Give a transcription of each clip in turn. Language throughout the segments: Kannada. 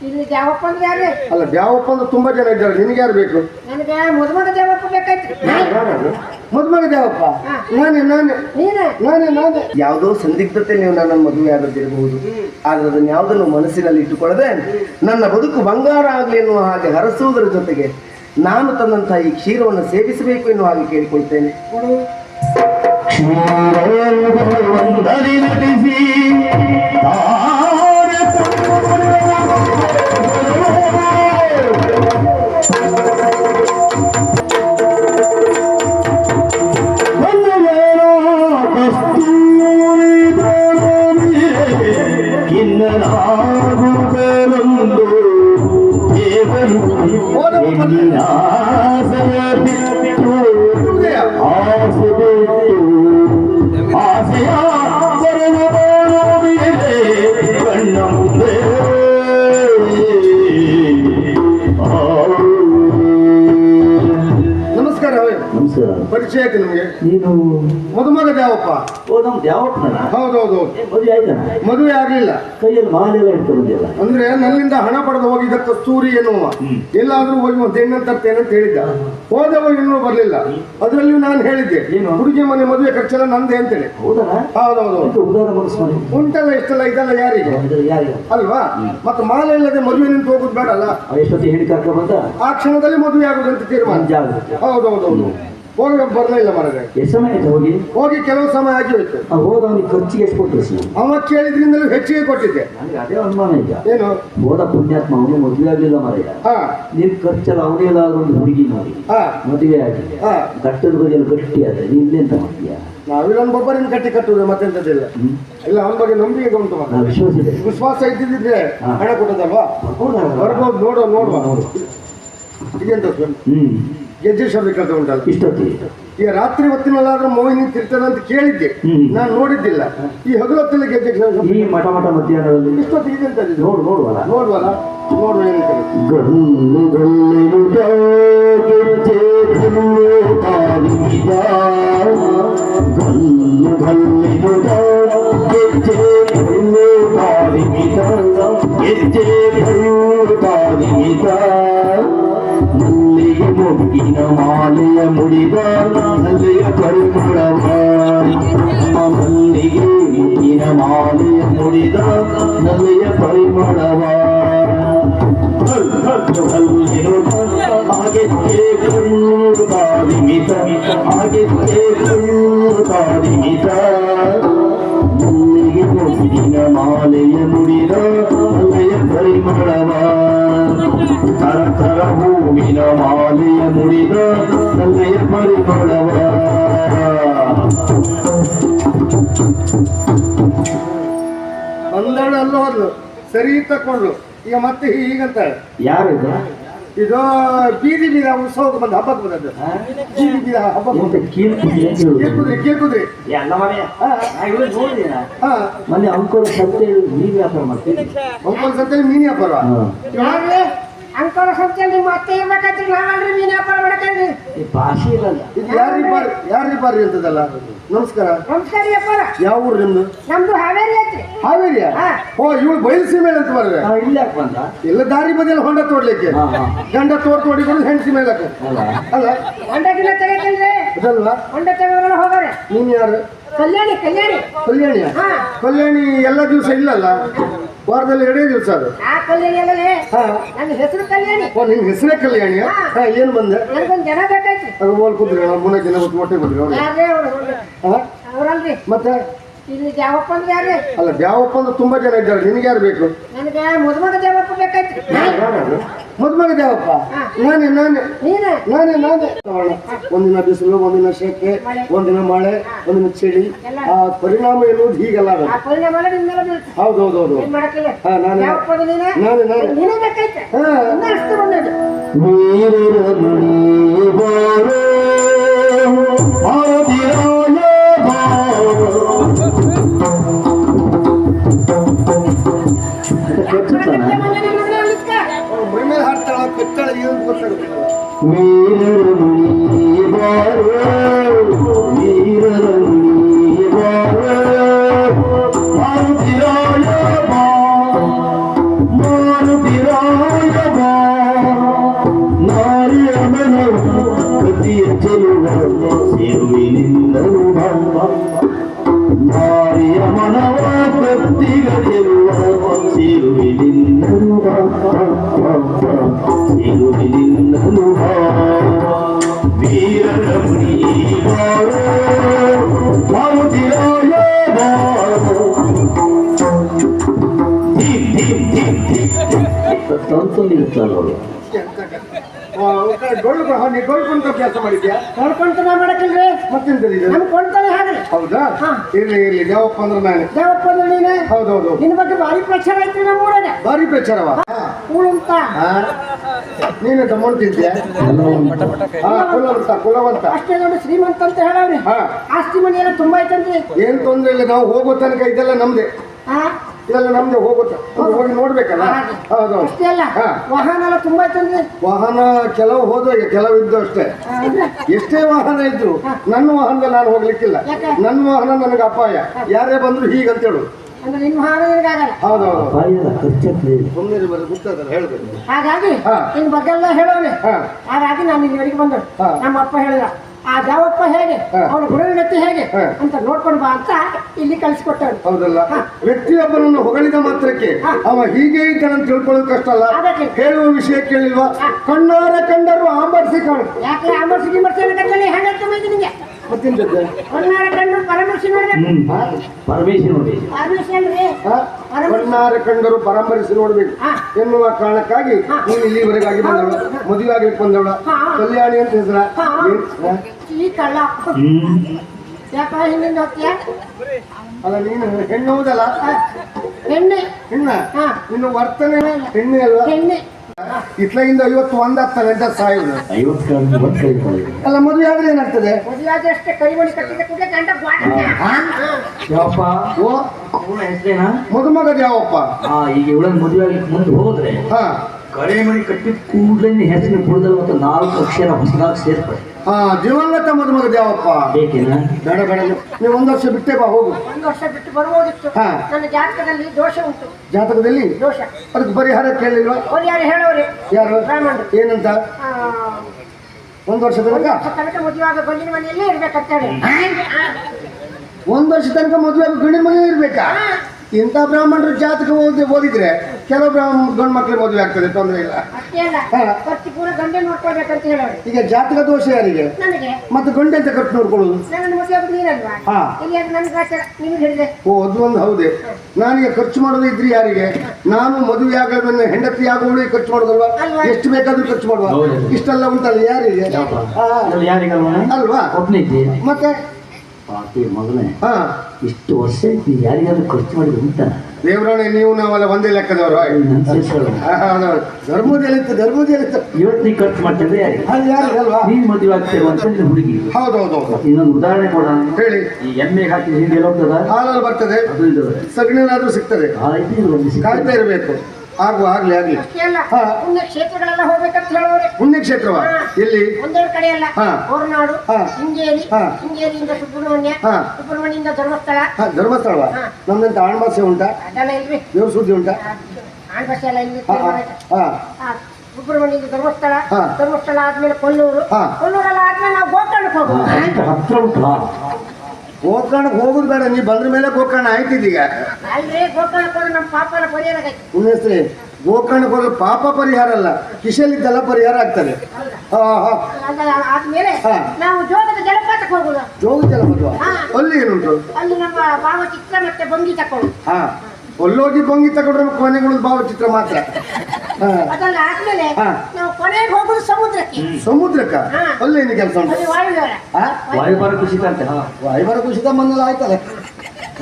ಇಲ್ಲಿ ಜಾವಪ್ಪ ಅಂದ್ರೆ ಯಾರು? ಅಲ್ಲ ದ್ಯಾವಪ್ಪ ಅಂದ್ರೆ ತುಂಬಾ ಜನ ಇದ್ದಾರೆ. ನಿನಗೆ ಯಾರು ಬೇಕು? ನನಗೆ ಮದುಮಗ ಜಾವಪ್ಪ ಬೇಕಾಯ್ತು. ಮದ್ಮಗ ದ್ಯಾವಪ್ಪ ನಾನು ನಾನೇ ನಾನೇ. ನೀನು? ನಾನೇ ನಾನೇ. ಯಾವುದೋ ಸಂದಿಗ್ಧತೆ ನೀವು ನನ್ನ ಮದುವೆ ಆಗದಿರಬಹುದು. ಆದ್ರೆ ಅದನ್ನ ಯಾವುದನ್ನು ಮನಸ್ಸಿನಲ್ಲಿ ಇಟ್ಟುಕೊಳ್ಳದೆ ನನ್ನ ಬದುಕು ಬಂಗಾರ ಆಗಲಿ ಎನ್ನುವ ಹಾಗೆ ಹರಸುವುದರ ಜೊತೆಗೆ ನಾನು ತಂದಂತಹ ಈ ಕ್ಷೀರವನ್ನು ಸೇವಿಸಬೇಕು ಎನ್ನುವ ಹಾಗೆ ಕೇಳಿಕೊಳ್ತೇನೆ. ಕ್ಷೀರ ಬಿಟ್ಟು ಆಸೆ ಬಿಟ್ಟು ಆಸೆಯ ಬರಲೇ ಕಣ್ಣ ಮುಂದೆ ನಮಸ್ಕಾರ ನಮಸ್ಕಾರ ಪರಿಚಯ ಆಯ್ತು ನಿಮಗೆ ನೀನು ಮದುಮಗ ದ್ಯಾವಪ್ಪ ದ್ಯಾವಪ್ಪನ ಹೌದೌದು. ಮದುವೆ ಆಯ್ತಾನ ಮದುವೆ ಆಗ್ಲಿಲ್ಲ. ಕೈಯಲ್ಲಿ ಮಾಲೆಲ್ಲ ಇಟ್ಕೊಂಡಿಲ್ಲ ಅಂದ್ರೆ ನನ್ನಿಂದ ಹಣ ಪಡೆದು ಹೋಗಿದ್ದ ಕಸ್ತೂರಿ ಎನ್ನುವ. ಎಲ್ಲಾದ್ರೂ ಹೋಗಿ ಒಂದು ಹೆಣ್ಣನ್ನು ತರ್ತೇನೆ ಅಂತ ಹೇಳಿದ್ದ. ಹೋದವ ಇನ್ನೂ ಬರ್ಲಿಲ್ಲ. ಅದರಲ್ಲಿಯೂ ನಾನು ಹೇಳಿದ್ದೆ? ಹುಡುಗಿ ಮನೆ ಮದುವೆ ಖರ್ಚೆಲ್ಲ ನಂದೆ ಅಂತೇಳಿ. ಹೌದಾ? ಹೌದೌದು. ಉಂಟಲ್ಲ ಇಷ್ಟಲ್ಲ ಇದೆಲ್ಲ ಯಾರಿಗೆ? ಅಲ್ವಾ? ಮತ್ತೆ ಮಾಲೆ ಇಲ್ಲದೆ ಮದುವೆ ನಿಂತು ಹೋಗುದು ಬೇಡಲ್ಲ? ಎಷ್ಟೊತ್ತಿಗೆ ಹೇಳಿ ಆ ಕ್ಷಣದಲ್ಲಿ ಮದುವೆ ಆಗುದಂತ ತೀರ್ಮಾನ. ಹೌದೌದೌದು. ಹೋಗಿ ಬರ್ಲೇ ಇಲ್ಲ ಮರಗೆ ಎಷ್ಟು ಸಮಯ ಆಯ್ತು ಹೋಗಿ? ಹೋಗಿ ಕೆಲವು ಸಮಯ ಆಗಿ ಹೋಯ್ತು. ಆ ಹೋದ ಅವನಿಗೆ ಖರ್ಚಿಗೆ ಎಷ್ಟು ಕೊಟ್ಟರು ಸರ್? ಅವ ಕೇಳಿದ್ರಿಂದಲೂ ಹೆಚ್ಚಿಗೆ ಕೊಟ್ಟಿದ್ದೆ. ನನಗೆ ಅದೇ ಅನುಮಾನ ಈಗ. ಏನು? ಹೋದ ಪುಣ್ಯಾತ್ಮ ಅವನು ಮದುವೆ ಆಗಲಿಲ್ಲ ಮರೆಯ. ಹಾ. ನಿನ್ ಖರ್ಚೆಲ್ಲ ಅವನೇ ಇಲ್ಲ ಒಂದು ಹುಡುಗಿ ನೋಡಿ. ಹಾ. ಮದುವೆ ಆಗಿದೆ. ಹಾ. ಗಟ್ಟದ ಬದಿಯಲ್ಲಿ ಗಟ್ಟಿ ಆದ್ರೆ ನೀನ್ಲೆಂತ ಮಾಡ್ತೀಯ? ನಾವಿಲ್ಲ ಬೊಬ್ಬರಿನ ಕಟ್ಟಿ ಕಟ್ಟುದು ಮತ್ತೆಂತದಿಲ್ಲ ಇಲ್ಲ ಅವನ ಬಗ್ಗೆ ನಂಬಿಕೆ ಉಂಟು ಮಾತ್ರ ವಿಶ್ವಾಸ ಇದೆ ವಿಶ್ವಾಸ ಇದ್ದಿದ್ರೆ. ಹಣ ಕೊಟ್ಟದಲ್ವಾ ಬರ್ಬೋದು? ನೋಡುವ ನೋಡುವ. ನೋಡು. ಇದೆಂತ ಹ್ಮ್. ಗೆಜ್ಜೇಶ್ವರ ಕೆಲಸ ಉಂಟಲ್ಲ ಇಷ್ಟೊತ್ತಿಗೆ ಈಗ ರಾತ್ರಿ ಹೊತ್ತಿನಲ್ಲಾದ್ರೂ ಮೋಹಿನಿ ತಿರ್ತದೆ ಅಂತ ಕೇಳಿದ್ದೆ. ನಾನು ನೋಡಿದ್ದಿಲ್ಲ ಈ ಹಗಲೊತ್ತಲ್ಲಿ ಗೆಜ್ಜೇಶ್ವರ ಈ ಮಠ ಮಠ ಮಧ್ಯಾಹ್ನದಲ್ಲಿ ಇಷ್ಟೊತ್ತಿಗೆ ಇದೆ ಅಂತ. ನೋಡು ನೋಡುವಲ್ಲ ನೋಡುವಲ್ಲ ನೋಡುವ ಗಲ್ಲಿರುತ್ತ ಗೆಜ್ಜೆ ಮೊಗ್ಗಿನ ಮಾಲೆಯ ಮುಡಿದ ನಲ್ಲೆಯ ಪರಿಮಳವ ಮಲ್ಲಿಗೆ ಮುಗ್ಗಿನ ಮಾಲೆಯ ಮುಡಿದ ನಲ್ಲೆಯ ಪರಿಮಳವ ಹಾಗೆ ಮಿತ ಹಾಗೆ ಮಿತ ಮಲ್ಲಿಗೆ ಮೊಗ್ಗಿನ ಮಾಲೆಯ ಮುಡಿದ ನಲ್ಲೆಯ ಪರಿಮಳವ. ಬಂದವಳು ಅಲ್ಲೂ ಹೋದ್ಲು. ಸರಿ ತಕೊಂಡ್ಲು ಈಗ ಮತ್ತೆ ಹೀಗಂತ ಯಾರು ಇದು? ಬೀದಿ ಬೀದ ಉತ್ಸವಕ್ಕೆ ಬಂದ ಹಬ್ಬಕ್ಕೆ ಬಂದದ್ದು. ಬೀದಿ ಬೀದ ಹಬ್ಬಕ್ಕೆ ಕೇಳ್ಕುದ್ರಿ ಕೇಳ್ಕುದ್ರಿ? ಮೊನ್ನೆ ಅಂಕೋಲ ಸತ್ಯ ಮೀನು ವ್ಯಾಪಾರ ಮಾಡ್ತೀನಿ ಅಂಕೋಲ್ ಸತ್ತಲ್ಲಿ ಮೀನು ಹಬ್ಬ ಯಾರ್ರಿ ಅಂಕೋಲ ಮತ್ತೆ ನಿಮ್ಮ ಅತ್ತೆ ಇರ್ಬೇಕಾಯ್ತು ನಾವಲ್ರಿ ಮೀನು ವ್ಯಾಪಾರ ಮಾಡಕಲ್ರಿ ಈ ಭಾಷೆ ಇರಲ್ಲ ಇದು ಯಾರ್ರಿ ಬಾರಿ ಯಾರ್ರಿ ಬಾರಿ ಅಂತದಲ್ಲ? ನಮಸ್ಕಾರ. ನಮಸ್ಕಾರ ಅಪ್ಪಾರ. ಯಾವ ಊರು ನಿಮ್ದು? ನಮ್ದು ಹಾವೇರಿ ಐತ್ರಿ. ಹಾವೇರಿಯ? ಹಾ. ಓ ಇವಳು ಬಯಲುಸೀಮೆ ಅಂತ ಬರ್ರಿ ಇಲ್ಲ ಇಲ್ಲಿ ಯಾಕೆ ಬಂದ? ಎಲ್ಲ ದಾರಿ ಬದಿಯಲ್ಲಿ ಹೊಂಡ ತೋಡ್ಲಿಕ್ಕೆ. ಹಾ, ಹಾ. ಗಂಡ ತೋಡ್ ತೋಡಿಕೊಂಡು ಹೆಂಡತಿ ಮೇಲೆ ಹಾಕು. ಅಲ್ಲ. ಅಲ್ಲ. ಗಿಡ ತೆಗಿತಿಲ್ರಿ ಅದಲ್ವಾ? ಹೊಂಡ ತೆಗೆದ್ರೆ ಹೋಗಾರೆ. ನೀನ್ ಯಾರು? ಕಲ್ಯಾಣಿ ಕಲ್ಯಾಣಿ. ಕಲ್ಯಾಣಿ ಹಾ. ಕಲ್ಯಾಣಿ ಎಲ್ಲ ದಿವಸ ಇಲ್ಲಲ್ಲ? ವಾರದಲ್ಲಿ ಎರಡೇ ದಿವಸ ಅದು. ಆ ಹಾ. ನನ್ನ ಹೆಸರು ಕಲ್ಯಾಣಿ. ಓ ನಿನ್ ಹೆಸರೇ ಕಲ್ಯಾಣಿ ಹಾ. ಏನ್ ಬಂದೆ? ನನಗೊಂದು ಜನ ಬೇಕಾಯ್ತು. ಕುಂದ್ರಿ ಮೂರೇ ಜನ ಹೊತ್ತು ಮೊಟ್ಟೆ ಬಿಡ್ರಿ ಅವ್ರಿಗೆ ಯಾರೇ ಅವ್ರು ಹಾ? ಅವ್ರಲ್ರಿ. ಮತ್ತೆ? ಇಲ್ಲಿ ಜಾವಪ್ಪ ಅಂದ್ರೆ ಯಾರು? ಅಲ್ಲ ದ್ಯಾವಪ್ಪ ಅಂದ್ರೆ ತುಂಬಾ ಜನ ಇದ್ದಾರೆ. ನಿನಗೆ ಯಾರು ಬೇಕು? ನನಗೆ ಮದುಮಗ ಜಾವಪ್ಪ ಬೇಕಾಯ್ತು. ಮದ್ಮಗ ದ್ಯಾವಪ್ಪ ಹಾ. ನಾನೇ ನಾನೇ. ನೀನು? ನಾನೇ ನಾನೇ. ಒಂದಿನ ಬಿಸಿಲು ಒಂದಿನ ಶೆಕೆ ಒಂದಿನ ಮಳೆ ಒಂದಿನ ಚಳಿ. ಆ ಪರಿಣಾಮ ಎನ್ನುವುದು ಹೀಗೆಲ್ಲ ಹೌದೌದೌದು. ನಾನೇ. ನೀನು? ನಾನೇ ನಾನೇ. ನೀನೇ ಬೇಕಾಯ್ತು. ಹಾ. ಮಾರಿಯ ಮನವ ಭಕ್ತಿಗಳಿರುವ ಸಿರುವಿನಿಂದ ಬಾರೋ ನೀರಿರಲಿ ಬಾರೋ ಆದಿರಾಯ ಡೊಳ್ಳು ನೀ ಡೊಳ್ಳು ಕುಂತ ಕೆಲಸ ಮಾಡಿದ್ಯಾ? ನೋಡ್ಕೊಂತ ನಾ ಮಾಡಕ್ಕಿಲ್ರಿ ಮತ್ತೆಂತದ ಇದು ನಮ್ ಕೊಂಡ್ತಾನೆ ಹಾಗಲಿ ಹೌದಾ. ಇರ್ಲಿ ಇರ್ಲಿ ದೇವಪ್ಪ ಅಂದ್ರೆ ನಾನು. ದೇವಪ್ಪ ಅಂದ್ರೆ ನೀನೆ? ಹೌದೌದು. ನಿನ್ನ ಬಗ್ಗೆ ಭಾರಿ ಪ್ರಚಾರ ಐತ್ರಿ ನಮ್ಮ ಊರಾಗ ಭಾರಿ ಪ್ರಚಾರವ? ಕೂಳುಂತ ನೀನು ತಗೊಂಡಿದ್ಯಾ ಹಾ ಕುಲವಂತ ಕುಲವಂತ ಅಷ್ಟೇ ನೋಡಿ ಶ್ರೀಮಂತ ಅಂತ ಹೇಳವ್ರಿ. ಹಾ. ಆಸ್ತಿ ಮನೆ ಎಲ್ಲ ತುಂಬಾ ಐತಂದ್ರಿ ಏನ್ ತೊಂದ್ರೆ ಇಲ್ಲ ನಾವು ಹೋಗೋ ತನಕ ಇದೆಲ್ಲ ನಮ್ದೆ. ಇದೆಲ್ಲ ನಮ್ದೆ ಹೋಗುತ್ತೆ. ಹೋಗಿ ನೋಡ್ಬೇಕಲ್ಲ? ಹೌದು. ಅಷ್ಟೇ ಅಲ್ಲ ಹಾ. ವಾಹನ ಎಲ್ಲ ತುಂಬಾ ಐತಂತ್ರಿ ವಾಹನ ಕೆಲವು ಹೋದಾಗ ಕೆಲವು ಇದ್ದು ಅಷ್ಟೇ. ಹಾ, ಎಷ್ಟೇ ವಾಹನ ಇದ್ರು ನನ್ನ ವಾಹನದಲ್ಲಿ ನಾನು ಹೋಗ್ಲಿಕ್ಕಿಲ್ಲ. ಯಾಕೆ? ನನ್ನ ವಾಹನ ನನಗೆ ಅಪಾಯ. ಯಾರೇ ಬಂದ್ರು ಹೀಗಂತ ಹೇಳು. ಅಂದ್ರೆ ನಿನ್ ವಾಹನ ನಿನಗಾಗಲ್ಲ ಹೌದೌದು ಅಪಾಯದ ಖರ್ಚಕ್ಕೆ ಸುಮ್ಮನೆ ಬರೋದು ಗೊತ್ತಾಗಲ್ಲ ಹೇಳ್ಬೇಕು ಹಾಗಾಗಿ ಹಾ. ನಿನ್ ಬಗ್ಗೆ ಎಲ್ಲ ಹೇಳೋನೆ ಹಾ. ಹಾಗಾಗಿ ನಾನು ಇಲ್ಲಿವರೆಗೆ ಬಂದಳು ಹಾ. ನಮ್ಮ ಅಪ್ಪ ಹೇಳಿದ. ಆ ದೇವಪ್ಪ ಹೇಗೆ. ಅವನ ಗುರುವಿನತ್ತಿ ಹೇಗೆ? ಅಂತ ನೋಡ್ಕೊಂಡು ಬಾ ಅಂತ ಇಲ್ಲಿ ಕಳಿಸ್ಕೊಟ್ಟವ್ರು ಹೌದಲ್ಲ. ವ್ಯಕ್ತಿಯೊಬ್ಬನನ್ನು ಹೊಗಳಿದ ಮಾತ್ರಕ್ಕೆ. ಅವ ಹೀಗೆ ಇದ್ದಾನಂತ ತಿಳ್ಕೊಳ್ಳೋದು ಕಷ್ಟ ಅಲ್ಲ. ಅದಕ್ಕೆ. ಹೇಳುವ ವಿಷಯ ಕೇಳಿಲ್ವಾ. ಕಣ್ಣಾರ ಕಂಡರು ಆಂಬರ್ಸಿ ಕಾಣು ಯಾಕೆ ಆಂಬರ್ಸಿ ಗಿಂಬರ್ಸಿ ಅನ್ನೋದ್ರಲ್ಲಿ ನಿಮಗೆ? ಮತ್ತಿನ ಜೊತೆ? ನೋಡ್ಬೇಕು. ಹ್ಮ್. ಪರಮೇಶ್ವರ ನೋಡಿ ಪರಮರ್ಶಿ ಅಲ್ರಿ ಕಣ್ಣಾರ ಕಂಡರು ಪರಾಮರಿಸಿ ನೋಡ್ಬೇಕು. ಎನ್ನುವ ಕಾರಣಕ್ಕಾಗಿ. ನೀನು ಇಲ್ಲಿವರೆಗಾಗಿ ಬಂದವಳ. ಮದುವೆ ಆಗ್ಲಿಕ್ಕೆ ಬಂದವಳ. ಹಾ. ಕಲ್ಯಾಣಿ ಅಂತ ಹೆಸರ? ಈ ಕಳ್ಳ ಯಾಕ ಹಿಂದಿಂದ ಹೋಗ್ತೀಯ ಅಲ್ಲ ನೀನು ಹೆಣ್ಣು ಹೌದಲ್ಲ? ಹೆಣ್ಣೆ. ಹೆಣ್ಣ? ಹಾ. ನಿನ್ನ ವರ್ತನೆ ಹೆಣ್ಣೆ ಅಲ್ವಾ? ಹೆಣ್ಣೆ. ಇತ್ಲಿಂದ ಐವತ್ತು ಒಂದಾಗ್ತದೆ ಅಂತ ಸಾಯುದು. ಅಲ್ಲ ಮದುವೆ ಆದ್ರೆ ಏನಾಗ್ತದೆ? ಮದುವೆ ಕಟ್ಟಿದ ಕೂಡಲೇ ಗಂಡ ಯಾವಪ್ಪ? ಓ? ಹೆಸರೇನಾ? ಮದುಮಗದ ಯಾವಪ್ಪ? ಆ ಈಗ ಇವಳನ್ನ ಮದುವೆ ಮುಂದೆ ಹೋದ್ರೆ ಹಾ. ಕಳೆ ಮಣಿ ಕಟ್ಟಿದ ಕೂಡಲೇ ಹೆಸರಿನ ಬುಡದಲ್ಲಿ ಮತ್ತು ನಾಲ್ಕು ಅಕ್ಷರ ಹೊಸದಾಗಿ ಸೇರ್ಪಡೆ. ಹಾ ದಿವಂಗತ ಮದುಮಗ ದೇವಪ್ಪ. ಬೇಕಿಲ್ಲ ಬೇಡ ಬೇಡ ನೀವು- ಒಂದು ವರ್ಷ ಬಿಟ್ಟೇ ಬಾ ಹೋಗು. ಒಂದು ವರ್ಷ ಬಿಟ್ಟು ಬರ್ಬೋದಿತ್ತು ಹಾ. ನನ್ನ ಜಾತಕದಲ್ಲಿ ದೋಷ ಉಂಟು. ಜಾತಕದಲ್ಲಿ? ದೋಷ. ಅದಕ್ಕೆ ಪರಿಹಾರ ಕೇಳಿಲ್ವಾ? ಅವ್ರು ಯಾರು ಹೇಳೋರಿ? ಯಾರು? ಬ್ರಾಹ್ಮಣರು ಏನಂತ? ಆ, ಒಂದು ವರ್ಷ ತನಕ? ತನಕ ಮದುವೆ ಆಗ ಗಂಡಿನ ಮನೆಯಲ್ಲೇ ಇರ್ಬೇಕಂತ ಹೇಳಿ ಒಂದು ವರ್ಷ ತನಕ ಮದುವೆ ಗಂಡಿನ ಮನೆ ಇರ್ಬೇಕಾ? ಇಂಥ ಬ್ರಾಹ್ಮಣರು ಜಾತಕ ಓದಿ ಓದಿದ್ರೆ ಕೆಲವು ಬ್ರಾಹ್ಮ ಗಂಡು ಮಕ್ಕಳಿಗೆ ಮದುವೆ ಆಗ್ತದೆ ತೊಂದರೆ ಇಲ್ಲ. ಈಗ ಜಾತಕ ದೋಷ ಯಾರಿಗೆ? ನನಗೆ. ಮತ್ತೆ ಗಂಡೆ ಅಂತ ಕಟ್ಟು ನೋಡ್ಕೊಳ್ಳೋದು ಹಾ. ಅದು ಓ ಒಂದು ಹೌದೇ. ನಾನೀಗ ಖರ್ಚು ಮಾಡೋದು ಇದ್ರಿ ಯಾರಿಗೆ? ನಾನು ಮದುವೆ ಆಗೋದನ್ನ ಹೆಂಡತಿ ಆಗುವಳಿಗೆ ಖರ್ಚು ಮಾಡೋದಲ್ವ? ಅಲ್ವಾ? ಎಷ್ಟು ಬೇಕಾದ್ರೂ ಖರ್ಚು ಮಾಡುವ. ಇಷ್ಟೆಲ್ಲ ಉಂಟಲ್ಲ ಯಾರಿಗೆ? ಅಲ್ವಾ? ಮತ್ತೆ ಪಾತಿ ಮಗನೇ. ಹಾ. ಇಷ್ಟು ವರ್ಷ ಯಾರಿಗಾದ್ರೂ ಖರ್ಚು ಮಾಡಿದ್ರು ಅಂತ ದೇವರಾಣೆ ನೀವು ನಾವೆಲ್ಲ ಒಂದೇ ಲೆಕ್ಕದವರು ಧರ್ಮದಲ್ಲಿತ್ತು ಧರ್ಮದಲ್ಲಿತ್ತು. ಇವತ್ತು ನೀ ಖರ್ಚು ಮಾಡ್ತಿದ್ರೆ ಯಾರಿಗೆ? ಯಾರಿಗಲ್ವಾ ನೀನ್ ಮದುವೆ ಆಗ್ತಿರುವಂತ ನಿನ್ನ ಹೌದು ಹೌದು ಇನ್ನೊಂದು ಉದಾಹರಣೆ ಕೊಡೋಣ. ಹೇಳಿ. ಈ ಎಮ್ಮೆ ಹಾಕಿ ಹಿಂದೆ ಎಲ್ಲ ಹೋಗ್ತದ ಹಾಲಲ್ಲಿ ಬರ್ತದೆ. ಅದು ಇದು. ಸಗಣಿನಾದ್ರೂ ಸಿಗ್ತದೆ. ಕಾಯ್ತಾ ಇರಬೇಕು. ಆಗುವ ಆಗ್ಲಿ ಆಗ್ಲಿ ಹೋಗ್ಬೇಕಂತ ಹಾ. ಪುಣ್ಯ ಕ್ಷೇತ್ರಗಳೆಲ್ಲ ಹೋಗ್ಬೇಕಂತ ಇಲ್ಲಿ ಪುಣ್ಯಕ್ಷೇತ್ರವ ಎಲ್ಲಿ ಒಂದೆರಡು ಕಡೆ ಅಲ್ಲ ಹಾ. ಹೊರನಾಡು ಹಾ. ಶೃಂಗೇರಿ ಹಾ. ಶೃಂಗೇರಿಯಿಂದ ಸುಬ್ರಹ್ಮಣ್ಯ ಹಾ. ಸುಬ್ರಹ್ಮಣ್ಯದಿಂದ ಧರ್ಮಸ್ಥಳ ಹಾ ಧರ್ಮಸ್ಥಳವ ಹಾ. ನಮ್ದಂತ ಆಣ್ಮಾಸೆ ಉಂಟಾ ಅದೆಲ್ಲ ಇಲ್ರಿ ದೇವ್ರ ಸುದ್ದಿ ಉಂಟಾ ಆಳ್ಬಸ್ ಎಲ್ಲ ಇಲ್ಲಿ ಹಾ, ಹಾ, ಹಾ. ಆ, ಸುಬ್ರಹ್ಮಣ್ಯದಿಂದ ಧರ್ಮಸ್ಥಳ ಹಾ. ಧರ್ಮಸ್ಥಳ ಆದ್ಮೇಲೆ ಕೊಲ್ಲೂರು ಹಾ. ಕೊಲ್ಲೂರೆಲ್ಲ ಆದ್ಮೇಲೆ ನಾವು ಗೋಕರ್ಣಕ್ಕೆ ಹೋಗೋಣ ಹೋಗೋದು ಅಷ್ಟು ಹತ್ರ ಉಂಟಾ ಗೋಕರ್ಣಕ್ಕೆ ಹೋಗುದು ಬೇಡ ನೀ ಬಂದ್ರ ಮೇಲೆ ಗೋಕರ್ಣ ಆಯ್ತಿದೀಗ ಅಲ್ರಿ ಗೋಕರ್ಣಕ್ಕೆ ಹೋದ್ರೆ ನಮ್ಮ ಪಾಪ ಎಲ್ಲ ಪರಿಹಾರ ಆಗೈತೆ. ಪುಣ್ಯಶ್ರೀ ಗೋಕರ್ಣಕ್ಕೆ ಹೋದ್ರೆ ಪಾಪ ಪರಿಹಾರ ಅಲ್ಲ ಕಿಶಲಿದ್ದೆಲ್ಲ ಪರಿಹಾರ ಆಗ್ತದೆ. ಹಾ ಹಾ ಆದ್ಮೇಲೆ ಹಾ. ನಾವು ಜೋಗದ ಜಲಪಾತಕ್ಕೆ ಹೋಗುದು. ಜೋಗ ಜಲಪಾತ. ಅಲ್ಲಿ ಏನುಂಟು? ಅಲ್ಲಿ ನಮ್ಮ ಭಾವಚಿತ್ರ ಮತ್ತೆ ಬಂಗಿ ತಕೊಳ್ಳು ಹಾ. ಅಲ್ಲೋಗಿ ಬಂಗಿ ತಗೊಂಡ್ರೆ ಕೊನೆಗಳು ಭಾವಚಿತ್ರ ಮಾತ್ರ. ಹಾ. ಅದೆಲ್ಲ ಆದ್ಮೇಲೆ ಹಾ. ನಾವು ಕೊನೆಗೆ ಹೋಗುದು ಸಮುದ್ರಕ್ಕೆ. ಸಮುದ್ರಕ್ಕ? ಹಾ. ಅಲ್ಲಿ ಏನು ಕೆಲಸ ಉಂಟು? ಅಲ್ಲಿ ವಾಯುವಿಹಾರ. ವಾಯುಭಾರ ಕುಸಿತ ಅಂತ ಹಾ. ವಾಯುಭಾರ ಕುಸಿತ ಮನ್ನಲ್ಲ ಆಯ್ತಲ್ಲ?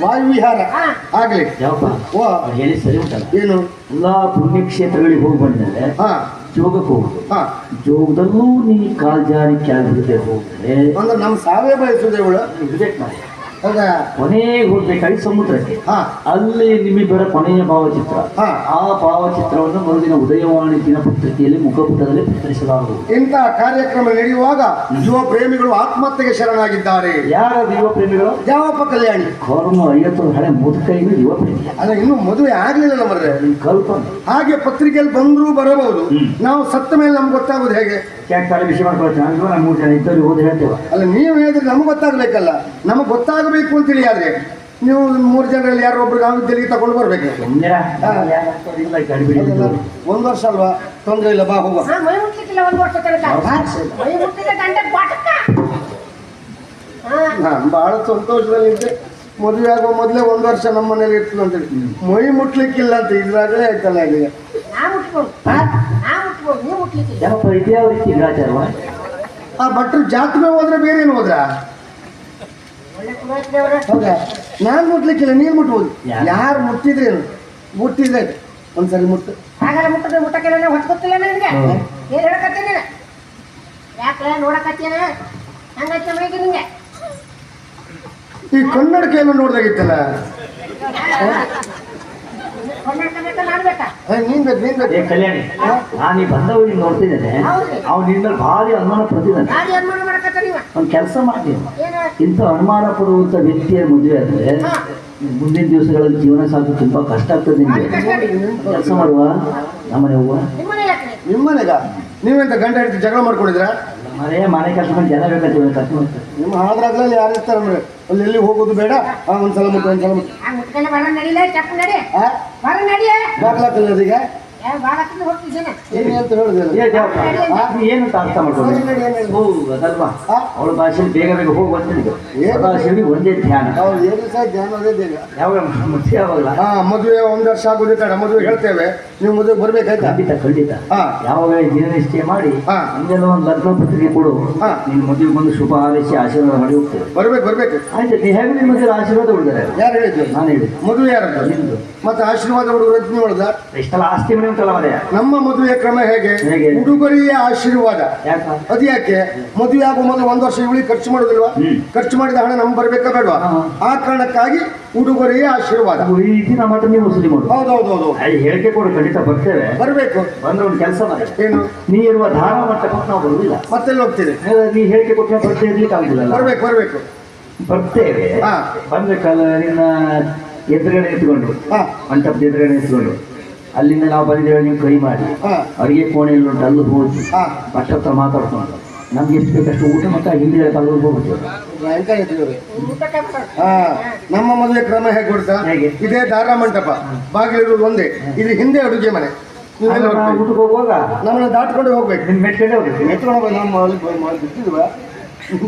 ವಾಯು ವಿಹಾರ ಹಾ. ಆಗ್ಲಿ. ಯಾವಪ್ಪ? ಓ. ಅವ್ರು ಹೇಳಿ ಸರಿ ಉಂಟಲ್ಲ? ಏನು? ಎಲ್ಲಾ ಪುಣ್ಯಕ್ಷೇತ್ರಗಳಿಗೆ ಹೋಗಿ ಬಂದ್ಮೇಲೆ ಹಾ. ಜೋಗಕ್ಕೆ ಹೋಗುದು. ಹಾ. ಜೋಗದಲ್ಲೂ ನೀ ಕಾಲ್ ಜಾರಿ ಕೆಳಗೆ ಹೋದ್ರೆ ಅಂದ್ರೆ ನಮ್ಮ ಸಾವೇ ಬಯಸುದೇ ಇವಳು? ರಿಜೆಕ್ಟ್ ಮಾಡಿ. ಹೌದಾ? ಕೊನೆಗೆ ಹೋಗ್ಬೇಕಾಗಿ ಸಮುದ್ರಕ್ಕೆ ಹಾ. ಅಲ್ಲಿ ನಿಮಗೆ ಬರೋ ಕೊನೆಯ ಭಾವಚಿತ್ರ. ಹಾ. ಆ ಭಾವಚಿತ್ರವನ್ನು ಮರುದಿನ ಉದಯವಾಣಿ ದಿನಪತ್ರಿಕೆಯಲ್ಲಿ ಮುಖಪುಟದಲ್ಲಿ ಪ್ರಕಟಿಸಲಾಗುವುದು. ಇಂತಹ ಕಾರ್ಯಕ್ರಮ ನಡೆಯುವಾಗ ಯುವ ಪ್ರೇಮಿಗಳು ಆತ್ಮಹತ್ಯೆಗೆ ಶರಣಾಗಿದ್ದಾರೆ. ಯಾರ ಯುವ ಪ್ರೇಮಿಗಳು? ಯಾವಪ್ಪ ಕಲ್ಯಾಣಿ? ಕರ್ಮ ಐವತ್ತು ಹಳೆ ಮುದುಕೈನ ಯುವ ಪ್ರೇಮಿ. ಅಲ್ಲ ಇನ್ನು ಮದುವೆ ಆಗ್ಲಿಲ್ಲ ನಮ್ಮದ್ರೆ ಕಲ್ಪನೆ. ಹಾಗೆ ಪತ್ರಿಕೆಯಲ್ಲಿ ಬಂದರೂ ಬರಬಹುದು. ನಾವು ಸತ್ತ ಮೇಲೆ ನಮ್ಗೆ ಗೊತ್ತಾಗೋದು ಹೇಗೆ? ಯಾಕೆ ವಿಷಯ ಮಾಡ್ಕೊಳ್ತೇವೆ ಮೂರು ಜನ ಇದ್ದರೂ ಓದಿ ಹೇಳ್ತೇವೆ? ಅಲ್ಲ ನೀವು ಹೇಳಿದ್ರೆ ನಮ್ಗೆ ಗೊತ್ತಾಗಬೇಕಲ್ಲ. ನಮಗೆ ಗೊತ್ತಾಗಬೇಕು ಅಂತೇಳಿ ಆದ್ರೆ ನೀವು ಮೂರು ಜನರಲ್ಲಿ ಯಾರೋ ಒಬ್ರು ನಾವು ಇದ್ದಲ್ಲಿಗೆ ತಗೊಂಡು ಬರ್ಬೇಕು. ಒಂದ್ ಇಲ್ಲ ಗಡಿಬಿಡಿ ಒಂದು ವರ್ಷ ಅಲ್ವಾ? ತೊಂದರೆ ಇಲ್ಲ ಬಾ ಹೋಗುವ. ನಾನು ಬಹಳ ಸಂತೋಷದಲ್ಲಿ ಇದ್ದೆ. ಮದುವೆ ಆಗುವ ಮೊದಲೇ ಒಂದು ವರ್ಷ ನಮ್ಮ ಮನೇಲಿ ಇರ್ತದೆ ಅಂತೇಳಿ ಮೈ ಮುಟ್ಲಿಕ್ಕಿಲ್ಲ ಅಂತ ಇದ್ರಾಗಲೇ ಆಯ್ತಲ್ಲ ಗ್ರಾಚಾರವ ಆ ಭಟ್ರು ಜಾತ್ರೆ ಹೋದ್ರೆ ಬೇರೆ ಏನು ಹೋದ್ರ? ಹೌದಾ? ನಾನು ಮುಟ್ಲಿಕ್ಕಿಲ್ಲ ನೀನು ಮುಟ್ಬೋದು. ಯಾರು? ಮುಟ್ಟಿದ್ರೆ ಮುಟ್ಟಿದ್ರೇನು ಮುಟ್ಟಿದ್ರೆ. ಒಂದ್ಸರಿ ಮುಟ್ಟು. ಹಾಗಾದ್ರೆ ಮುಟ್ಟದ ಮುಟ್ಟಕ್ಕೆಲ್ಲ ಹೊತ್ತು ಗೊತ್ತಿಲ್ಲ ನನಗೆ. ಏನ್ ಹೇಳಕತ್ತೀನಿ ಯಾಕೆ ನೋಡಕತ್ತೀನ ಹಂಗೈತೆ ಮೈಗೆ ನಿಂಗೆ? ಈ ಕನ್ನಡಕೆಯನ್ನು ನೋಡ್ದಾಗಿತ್ತಲ್ಲ? ನೀನ್ ಬೇಕು ನೀನ್ ಏ ಬೇಕು ಕಲ್ಯಾಣಿ ನಾನು ಈ ಬಂದವರಿಗೆ ನೋಡ್ತಿದ್ದೇನೆ. ಹೌದು. ಅವ್ನು ನಿನ್ನ ಭಾರಿ ಅನುಮಾನ ಪಡ್ತಿದ್ದಾನೆ. ಒಂದು ಕೆಲಸ ಮಾಡ್ತೀನಿ ಏನು ಇಂಥ ಅನುಮಾನ ಪಡುವಂಥ ವ್ಯಕ್ತಿಯ ಮದುವೆ ಆದ್ರೆ. ಮುಂದಿನ ದಿವಸಗಳಲ್ಲಿ ಜೀವನ ಸಾಕು ತುಂಬಾ ಕಷ್ಟ ಆಗ್ತದೆ ನಿಮಗೆ ಕೆಲಸ ಮಾಡುವ ನಮ್ಮನೆ ಹೂವ ನಿಮ್ಮನೆಗ ನೀವೆಂತ ಗಂಡ ಹಿಡಿದು ಜಗಳ ಮಾಡ್ಕೊಂಡಿದ್ರ ಮನೆ ಮನೆ ಕೆಲಸ ಮಾಡಿ ಜನ ಬೇಕಾಗ್ತದೆ ಕರ್ಕೊಂಡು ನಿಮ್ಮ ಹಾದ್ರಾಗ್ಲಲ್ಲಿ ಯಾರು ಇರ್ತಾರೆ ಅಂದ್ರೆ ಅಲ್ಲಿ ಎಲ್ಲಿ ಹೋಗೋದು ಬೇಡ. ಆ, ಒಂದ್ಸಲ ಮುಟ್ಟು ಒಂದ್ಸಲ ಮುಟ್ಟು. ಬರ ನಡಿಲ? ಚಪ್ಪ ನಡಿ. ಬರ ನಡಿಯೇ? ಅದೀಗ. ಏ ಭಾಳ ಹೋಗ್ತಿದ್ದೇನೆ ಏನ್ ಅಂತ ಹೇಳುದಿಲ್ಲ ಏ ಏನು ಅಂತ ಅರ್ಥ ಮಾಡ್ಕೊಂಡು? ಆ? ಅವಳ ಭಾಷೆಯಲ್ಲಿ ಬೇಗ ಬೇಗ ಹೋಗಿ ಬಂದಿದ್ದು ಏನು? ಶಿವನಿಗೆ ಒಂದೇ ಧ್ಯಾನ. ಅವ್ರು ಏನು ಸಹ ಧ್ಯಾನ ಅದೇ ಧ್ಯಾನ ಯಾವಾಗ? ಮುಖ್ಯ ಯಾವಾಗಲ್ಲ ಹಾ ಮದುವೆ ಒಂದ್ ವರ್ಷ ಆಗೋದೇ ತಡ ಮದುವೆ ಹೇಳ್ತೇವೆ. ನೀವು ಮದುವೆ ಬರ್ಬೇಕಾಯ್ತು? ಖಂಡಿತ ಖಂಡಿತ. ಯಾವಾಗ ಜೀವನ ನಿಶ್ಚಯ ಮಾಡಿ ಹಾ. ಮುಂದೆಲ್ಲ ಒಂದು ಲಗ್ನ ಪತ್ರಿಕೆ ಕೊಡು. ನಿಮ್ ನಿನ್ನ ಮದುವೆ ಬಂದು ಶುಭ ಹಾರೈಸಿ ಆಶೀರ್ವಾದ ಮಾಡಿ ಹೋಗ್ತೇವೆ. ಬರ್ಬೇಕು ಬರ್ಬೇಕು. ಆಯ್ತು ನೀ ಹೇಗೆ ನಿಮ್ಮ ಮದುವೆ ಆಶೀರ್ವಾದ ಉಳಿದಾರೆ ಯಾರು ಹೇಳಿದ್ರು ನಾನು ಹೇಳಿ ಮದುವೆ ಯಾರು ನಿಮ್ದು ಮತ್ತೆ ಆಶೀರ್ವಾದ ಹುಡುಗರು ನೀವು ಹೇಳ್ದ ಆಸ್ತಿ ಮನೆ ಉಂಟಲ್ಲ ನಮ್ಮ ಮದುವೆಯ ಕ್ರಮ ಹೇಗೆ? ಹೇಗೆ? ಉಡುಗೊರೆಯ ಆಶೀರ್ವಾದ. ಯಾಕ? ಅದು ಯಾಕೆ? ಮದುವೆ ಆಗುವ ಮೊದಲು ಒಂದು ವರ್ಷ ಇವಳಿ ಖರ್ಚು ಮಾಡೋದಿಲ್ವಾ? ಹ್ಮ್. ಖರ್ಚು ಮಾಡಿದ ಹಣ ನಮ್ಗೆ ಬರ್ಬೇಕಾ ಬೇಡವಾ? ಹಾ. ಆ ಕಾರಣಕ್ಕಾಗಿ ಹುಡುಗರಿಯ ಆಶೀರ್ವಾದ. ಅದು ಈ ರೀತಿ ನಮ್ಮ ಹತ್ರ ನೀವು ವಸೂಲಿ ಮಾಡು ಹೌದೌದೌದು. ಅಲ್ಲಿ ಹೇಳಿಕೆ ಕೊಡು ಖಂಡಿತ ಬರ್ತೇವೆ. ಬರಬೇಕು. ಬಂದ್ರೆ ಒಂದು ಕೆಲಸ ಮಾಡಿ. ಏನು? ನೀ ಇರುವ ಧಾರ ಮಟ್ಟ ಕೊಟ್ಟು ನಾವು ಬರುವುದಿಲ್ಲ. ಮತ್ತೆಲ್ಲ ಹೋಗ್ತೀರಿ? ನೀ ಹೇಳಿಕೆ ಕೊಟ್ಟರೆ ಬರ್ತೇ ಇರ್ಲಿಕ್ಕೆ ಆಗುದಿಲ್ಲ ಬರ್ಬೇಕು ಬರ್ಬೇಕು. ಬರ್ತೇವೆ. ಹಾ. ಬಂದ್ಬೇಕಲ್ಲ ನಿನ್ನ ಎದುರುಗಡೆ ಎತ್ಕೊಂಡು ಹಾ. ಮಂಟಪದ ಎದುರುಗಡೆ ಇಟ್ಕೊಂಡು ಅಲ್ಲಿಂದ ನಾವು ಬಂದಿದ್ದೇವೆ ನೀವು ಕೈ ಮಾಡಿ. ಅಡುಗೆ ಕೋಣೆಯಲ್ಲಿ ಉಂಟು ಅಲ್ಲಿ ಹೋಗಿ. ಮಟ್ಟ ಹತ್ರ ಮಾತಾಡ್ಕೊಂಡು. ನಮ್ಗೆ ಎಷ್ಟು ಬೇಕಷ್ಟು ಊಟ ಮತ್ತೆ ಹಿಂದೆ ಅಲ್ಲಿ ಹೋಗ್ಬಿಟ್ಟು ನಮ್ಮ ಮದುವೆ ಕ್ರಮ ಹೇಗೆ ಕೊಡ್ತಾ? ಹೇಗೆ? ಇದೇ ದಾರ ಮಂಟಪ. ಬಾಗಿಲು ಒಂದೇ. ಇದು ಹಿಂದೆ ಅಡುಗೆ ಮನೆ. ಊಟಕ್ಕೆ ಹೋಗುವಾಗ? ನಮ್ಮನ್ನ ದಾಟ್ಕೊಂಡು ಹೋಗ್ಬೇಕು. ನಿಮ್ ಮೆಟ್ಕೊಂಡು ಹೋಗ್ಬೇಕು ಮೆಟ್ಕೊಂಡು ಹೋಗ್ಬೇಕು ನಮ್ಮ ಬಿಟ್ಟಿದ್ವ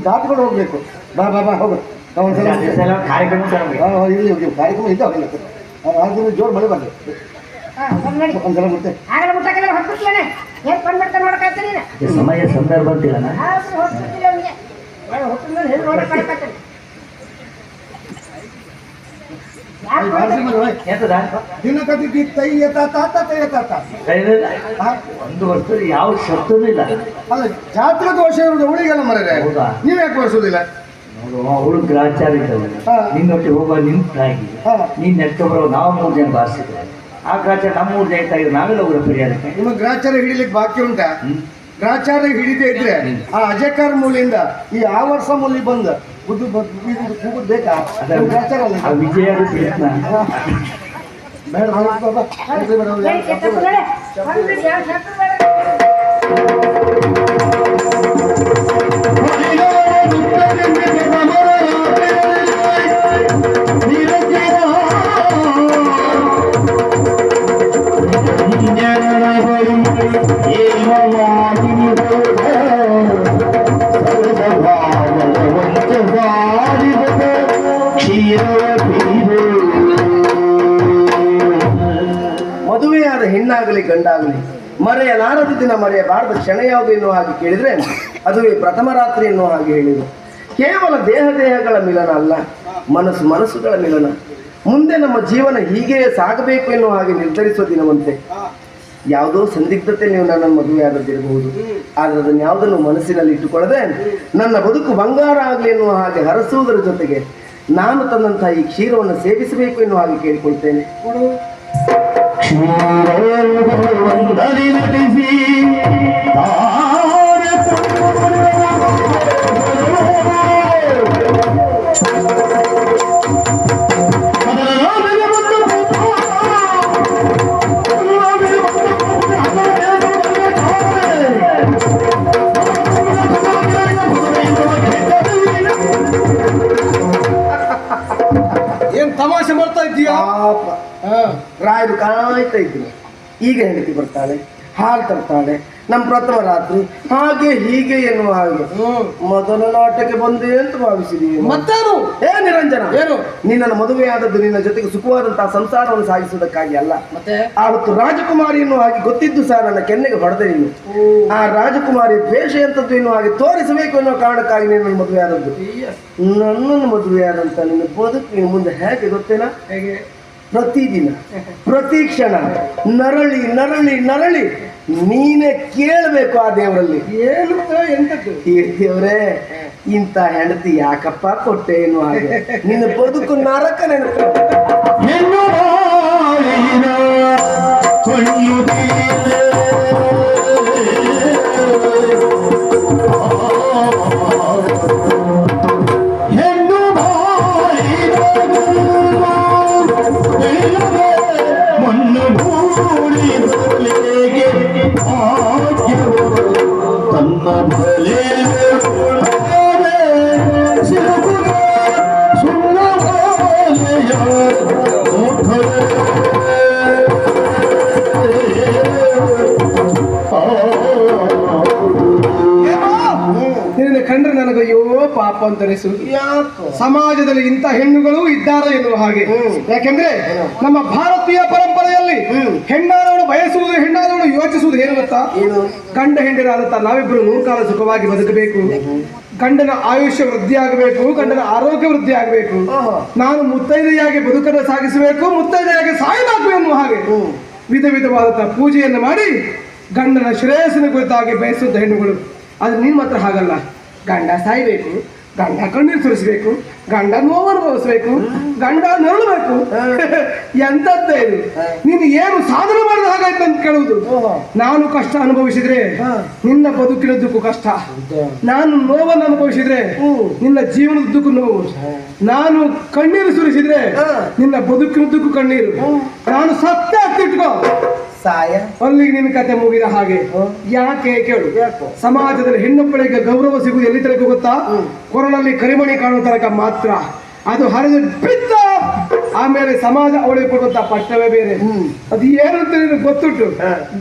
ದಾಟ್ಕೊಂಡು ಹೋಗ್ಬೇಕು. ಬಾ ಬಾ ಬಾ ಹೋಗು. ನಾವು ಒಂದ್ಸಲ ಎಲ್ಲ ಕಾರ್ಯಕ್ರಮ ಇಲ್ಲಿ ಇದ್ದಾವೆ ಆದ್ರೂ ಜೋರು ಮಳೆ. ಒಂದ್ಸಲ ಮುಟ್ಟೆ ಈ ಸಮಯ ಸಂದರ್ಭ ಅಂತಿಲ್ಲ. ಒಂದು ವರ್ಷ ಯಾವ ಶಬ್ದನೂ ಇಲ್ಲ. ಅಲ್ಲ ಜಾತ್ರೆ ದೋಷ ಇರುವುದು ಅವಳಿಗೆಲ್ಲ ನೀವ್ಯಾಕೆ ನೀವ್ ಯಾಕೆ ಬರ್ಸೋದಿಲ್ಲ ಅವಳು ಗ್ರಾಚಾರ ಇದ್ದವಳು. ನಿನ್ನೊಟ್ಟಿಗೆ ಹೋಗುವ ನಿನ್ ತಾಯಿ. ನೀನ್ ನೆಟ್ಟ ಬರೋ ನಾವು ಮೂರು ಜನ ಬಾರಿಸಿದ್ರೆ. ಆ ಗ್ರಾಚಾರ ನಮ್ಮ ಮೂರು ಜನ ತಾಯಿ ನಾವೆಲ್ಲ ಅವರ ಪರಿಹಾರಕ್ಕೆ. ನಿಮ್ಮ ಗ್ರಾಚಾರ ಹಿಡಿಲಿಕ್ಕೆ ಬಾಕಿ ಉಂಟಾ. ಗ್ರಾಚಾರ ಹಿಡಿದೇ ಇದ್ರೆ ಆ ಅಜಕಾರ ಮೂಲಿಯಿಂದ ಈ ಆ ವರ್ಷ ಮೂಲಿ ಬಂದ ಬುದ್ಧಿ ಕೂಗುದು ಬೇಕಾ? ಗ್ರಾಚಾರ ಅಲ್ಲ. ವಿಜಯದ ಪ್ರಯತ್ನ ಬೇಡ ಬೇಡ ಕ್ಷಣ ಯಾವುದು ಎನ್ನುವ ಹಾಗೆ ಕೇಳಿದರೆ ಅದುವೇ ಪ್ರಥಮ ರಾತ್ರಿ ಎನ್ನುವ ಹಾಗೆ ಹೇಳಿದರು. ಕೇವಲ ದೇಹ ದೇಹಗಳ ಮಿಲನ ಅಲ್ಲ, ಮನಸ್ಸು ಮನಸ್ಸುಗಳ ಮಿಲನ. ಮುಂದೆ ನಮ್ಮ ಜೀವನ ಹೀಗೆ ಸಾಗಬೇಕು ಎನ್ನುವ ಹಾಗೆ ನಿರ್ಧರಿಸುವ ದಿನವಂತೆ. ಯಾವುದೋ ಸಂದಿಗ್ಧತೆ ನೀವು ನನ್ನನ್ನು ಮದುವೆ ಆದದ್ದಿರಬಹುದು ಆದರೆ ಅದನ್ನು ಯಾವುದನ್ನು ಮನಸ್ಸಿನಲ್ಲಿ ಇಟ್ಟುಕೊಳ್ಳದೆ ನನ್ನ ಬದುಕು ಬಂಗಾರ ಆಗಲಿ ಎನ್ನುವ ಹಾಗೆ ಹರಸುವುದರ ಜೊತೆಗೆ ನಾನು ತಂದಂತಹ ಈ ಕ್ಷೀರವನ್ನು ಸೇವಿಸಬೇಕು ಎನ್ನುವ ಹಾಗೆ ಕೇಳಿಕೊಳ್ತೇನೆ. ಏನು ಈಗ ಹೆಂಡತಿ ಬರ್ತಾಳೆ ಹಾಲು ತರ್ತಾಳೆ ನಮ್ಮ ಪ್ರಥಮ ರಾತ್ರಿ ಹಾಗೆ ಹೀಗೆ ಎನ್ನುವ ಹಾಗೆ. ಮೊದಲ ನಾಟಕ್ಕೆ ಬಂದೆ ಅಂತ ಭಾವಿಸಿದೀವಿ ಮತ್ತೇನು? ಏ ನಿರಂಜನ ಏನು? ನಿನ್ನನ್ನು ಮದುವೆಯಾದದ್ದು ನಿನ್ನ ಜೊತೆಗೆ ಸುಖವಾದಂತಹ ಸಂಸಾರವನ್ನು ಸಾಗಿಸುವುದಕ್ಕಾಗಿ ಅಲ್ಲ. ಮತ್ತೆ? ಆವತ್ತು ರಾಜಕುಮಾರಿ ಎನ್ನುವ ಹಾಗೆ ಗೊತ್ತಿದ್ದು ಸಹ ನನ್ನ ಕೆನ್ನೆಗೆ ಹೊಡೆದೆ ನೀನು ಆ ರಾಜಕುಮಾರಿ ದ್ವೇಷ ಎಂತದ್ದು ಎನ್ನುವ ಹಾಗೆ ತೋರಿಸಬೇಕು ಎನ್ನುವ ಕಾರಣಕ್ಕಾಗಿ ನಿನ್ನ ಮದುವೆಯಾದದ್ದು. ನನ್ನನ್ನು ಮದುವೆಯಾದಂತ ನಿನ್ನ ಬದುಕು ಮುಂದೆ ಹೇಗೆ ಗೊತ್ತೇನಾ? ಹೇಗೆ? ಪ್ರತಿದಿನ ಪ್ರತಿ ಕ್ಷಣ ನರಳಿ ನರಳಿ ನರಳಿ ನೀನೇ ಕೇಳಬೇಕು ಆ ದೇವರಲ್ಲಿ. ಏನು ಎಂತದ್ದು? ಈ ದೇವ್ರೇ ಇಂಥ ಹೆಂಡತಿ ಯಾಕಪ್ಪ ಕೊಟ್ಟೆ ಏನು ಹಾಗೆ. ನಿನ್ನ ಬದುಕು ನರಕ ನೆನಪು. ಕಂಡ್ರೆ ನನಗಯ್ಯೋ ಪಾಪ ಅಂತ ಅನಿಸು. ಸಮಾಜದಲ್ಲಿ ಇಂಥ ಹೆಣ್ಣುಗಳು ಇದ್ದಾರೆ ಎನ್ನುವ ಹಾಗೆ. ಯಾಕೆಂದ್ರೆ ನಮ್ಮ ಭಾರತೀಯ ಪರಂಪರೆಯಲ್ಲಿ ಹೆಣ್ಣಾದವಳು ಬಯಸುವುದು ಹೆಣ್ಣಾದವಳು ಯೋಚಿಸುವುದು ಏನು ಗೊತ್ತಾ? ಗಂಡ ಹೆಂಡರಾದಂತ ನಾವಿಬ್ಬರು ಕಾಲ ಸುಖವಾಗಿ ಬದುಕಬೇಕು. ಗಂಡನ ಆಯುಷ್ಯ ವೃದ್ಧಿಯಾಗಬೇಕು ಗಂಡನ ಆರೋಗ್ಯ ವೃದ್ಧಿಯಾಗಬೇಕು. ನಾನು ಮುತ್ತೈದೆಯಾಗಿ ಬದುಕನ್ನು ಸಾಗಿಸಬೇಕು ಮುತ್ತೈದೆಯಾಗಿ ಸಾಯಬೇಕು ಎನ್ನುವ ಹಾಗೆ. ವಿಧ ವಿಧವಾದಂತಹ ಪೂಜೆಯನ್ನು ಮಾಡಿ ಗಂಡನ ಶ್ರೇಯಸ್ಸಿನ ಕುರಿತಾಗಿ ಬಯಸುವಂಥ ಹೆಣ್ಣುಗಳು. ಅದು ನಿಮ್ಮ ಹತ್ರ ಹಾಗಲ್ಲ. ಗಂಡ ಸಾಯ್ಬೇಕು. ಗಂಡ ಕಣ್ಣೀರು ಸುರಿಸ್ಬೇಕು ಗಂಡ ನೋವು ಅನುಭವಿಸ್ಬೇಕು ಗಂಡ ನರಳಬೇಕು. ಎಂತದ್ದ ಇದು. ನೀನು ಏನು ಸಾಧನೆ ಮಾಡಿದ ಹಾಗಾಯ್ತು ಅಂತ ಕೇಳುವುದು. ನಾನು ಕಷ್ಟ ಅನುಭವಿಸಿದ್ರೆ. ನಿನ್ನ ಬದುಕಿನದ್ದಕ್ಕೂ ಕಷ್ಟ. ನಾನು ನೋವನ್ನು ಅನುಭವಿಸಿದ್ರೆ ನಿನ್ನ ಜೀವನದ್ದಕ್ಕೂ ನೋವು. ನಾನು ಕಣ್ಣೀರು ಸುರಿಸಿದ್ರೆ. ನಿನ್ನ ಬದುಕಿನದ್ದಕ್ಕೂ ಕಣ್ಣೀರು. ನಾನು ಸತ್ತ ಇಟ್ಕೋ. ಸಾಯ? ಅಲ್ಲಿಗೆ ನಿನ್ನ ಕತೆ ಮುಗಿದ ಹಾಗೆ. ಯಾಕೆ ಕೇಳು? ಸಮಾಜದಲ್ಲಿ ಹೆಣ್ಣೊಬ್ಬಳಿಗೆ ಗೌರವ ಸಿಗುವುದು ಎಲ್ಲಿ ತನಕ ಗೊತ್ತಾ? ಕೊರಳಲ್ಲಿ ಕರಿಮಣಿ ಕಾಣುವ ತನಕ ಮಾತ್ರ. ಅದು ಹರಿದು ಬಿದ್ದ ಆಮೇಲೆ ಸಮಾಜ ಅವಳಿಗೆ ಕೊಡುವಂತ ಪಟ್ಟವೇ ಬೇರೆ. ಅದು ಏನು ಅಂತ ಗೊತ್ತುಂಟು?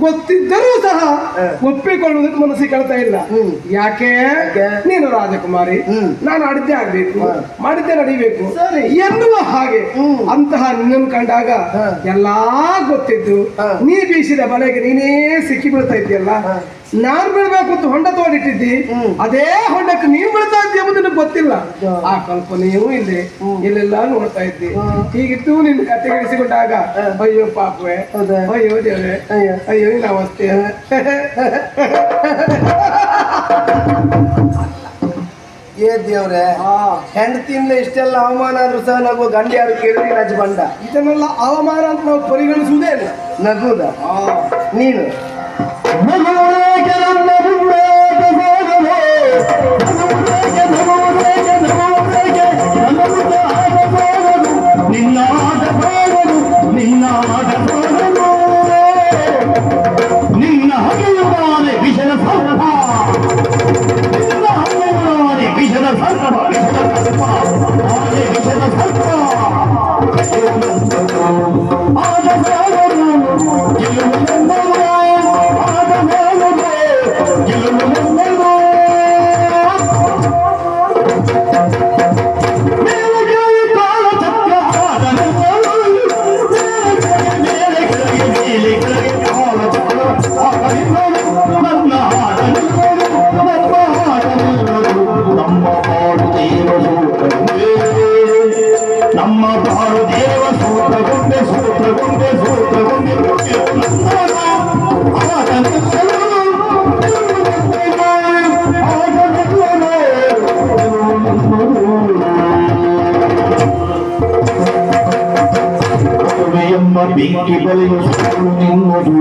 ಗೊತ್ತಿದ್ದರೂ ಸಹ ಒಪ್ಪಿಕೊಳ್ಳುವುದಕ್ಕೆ ಮನಸ್ಸಿಗೆ ಕಳ್ತಾ ಇಲ್ಲ. ಯಾಕೆ? ನೀನು ರಾಜಕುಮಾರಿ. ನಾನು ಅಡಿದ್ದೆ ಆಗ್ಬೇಕು. ಮಾಡಿದ್ದೆ ನಡಿಬೇಕು. ಎನ್ನುವ ಹಾಗೆ ಅಂತಹ ನಿನ್ನನ್ನು ಕಂಡಾಗ. ಎಲ್ಲಾ ಗೊತ್ತಿದ್ದು. ನೀ ಬೀಸಿದ ಬಲೆಗೆ ನೀನೇ ಸಿಕ್ಕಿ ಬೀಳ್ತಾ ಇದ್ದೀಯಲ್ಲ ನಾನ್ ಬೀಳ್ಬೇಕು ಅಂತ ಹೊಂಡ ತೋಡಿಟ್ಟಿದ್ದಿ ಅದೇ ಹೊಂಡಕ್ಕೆ ನೀನ್ ಬೀಳ್ತಾ ಇದ್ದೀಯ ಎಂಬುದು ನಿನಗೆ ಗೊತ್ತಿಲ್ಲ. ಆ ಕಲ್ಪನೆಯೂ ಇಲ್ಲಿ. ಇಲ್ಲೆಲ್ಲ ನೋಡ್ತಾ ಇದ್ದಿ. ಹೀಗಿತ್ತು ನಿನ್ನ ಕತೆಗಳಿಸಿಕೊಂಡಾಗ ಅಯ್ಯೋ ಪಾಪವೇ? ಅಯ್ಯೋ ದೇವ್ರೆ. ಅಯ್ಯೋ. ಇಲ್ಲ ನಿನ್ನ ಅವಸ್ಥೆ. ಏ ದೇವ್ರೆ ಹೆಂಡತಿಯಿಂದ ಇಷ್ಟೆಲ್ಲ ಅವಮಾನ ಆದ್ರೂ ಸಹ ನಗು ಗಂಡ ಯಾರು ಕೇಳಿ ರಜ ಬಂಡ ಇದನ್ನೆಲ್ಲ ಅವಮಾನ ಅಂತ ನಾವು ಪರಿಗಣಿಸುವುದೇ ಇಲ್ಲ. ನಗುದ? ನೀನು? I'm gonna go to the top. I'm gonna go to the top. ಎಂಬ ಬೆಂಕಿ ಬಲಿಯು ನಿನ್ನದು